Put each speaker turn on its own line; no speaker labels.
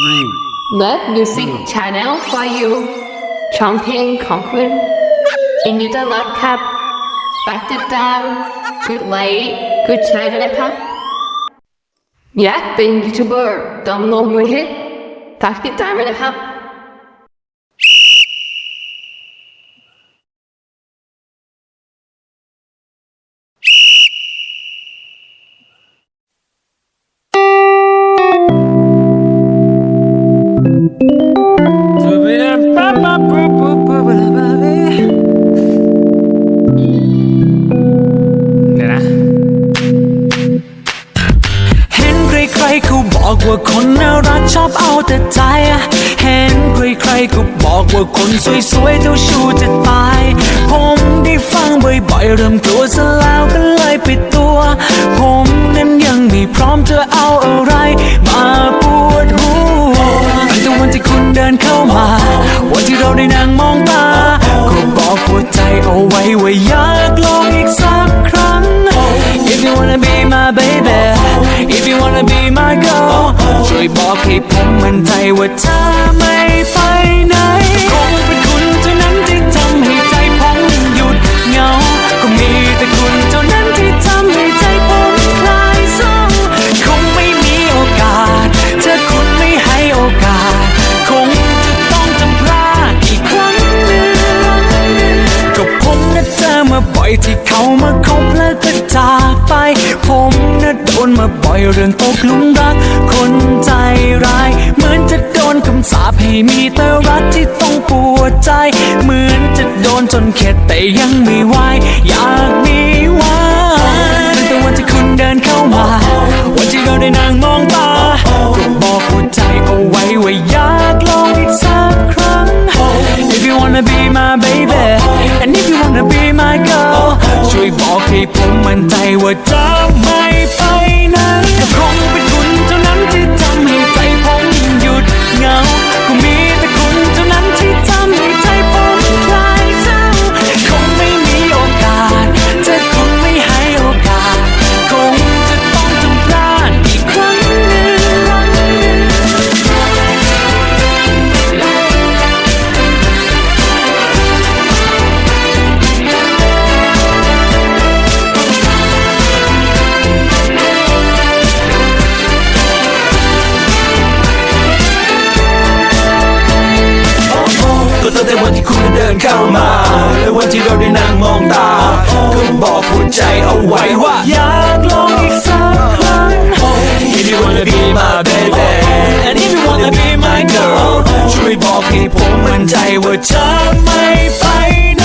three,
Let Music Channel for you ช่องเพลงของคุณยินดีต้อนรับค เป็นยูทูบเบอร์ต้องลงมือให้ฝากติดตามด้วยนะครับ
เดี๋ยวนะ เห็นใครๆเขาบอกว่าคนน่ารักชอบเอาแต่ใจ เห็นใครๆก็บอกว่าคนสวยๆเจ้าชู้จะตาย ผมได้ฟังบ่อยๆ เริ่มกลัวซะแล้วก็เลยปิดตัว ผมนั้นยังไม่พร้อมจะเอาอะไร เอาไว้ว่าอยากลองอีกสักครั้ง If you wanna be my baby If you wanna be my girl ช่วยบอกให้ผมมั่นใจว่าเธอ ที่เขามาคบแล้วก็จากไป ผมน่ะโดนมาบ่อยเรื่องตกหลุมรัก คนใจร้าย เหมือนจะโดนคำสาปให้มีแต่รักที่ต้องปวดใจ เหมือนจะโดนจนเข็ดแต่ยังไม่ไหวอยากมีวันตั้งแต่วันที่คุณเดินเข้ามา วันที่เราได้นั่งมองตาก็บอกหัวใจเอาไว้ว่าอยากลองอีกสักครั้ง If you wanna be my baby and if you wanna be my girl ช่วยบอกให้ผมมั่นใจว่าจะไตั้ง
แต่วันที่คุณเดินเข้ามา และวันที่เราได้นั่งมองตาก็บอกหัวใจเอาไว้ว่า
อยากลองอีกสักครั้ง
If you wanna be my baby
And if you wanna be my girl
ช่วยบอกให้ผมมั่นใจว่า
จะไม่ไปไหน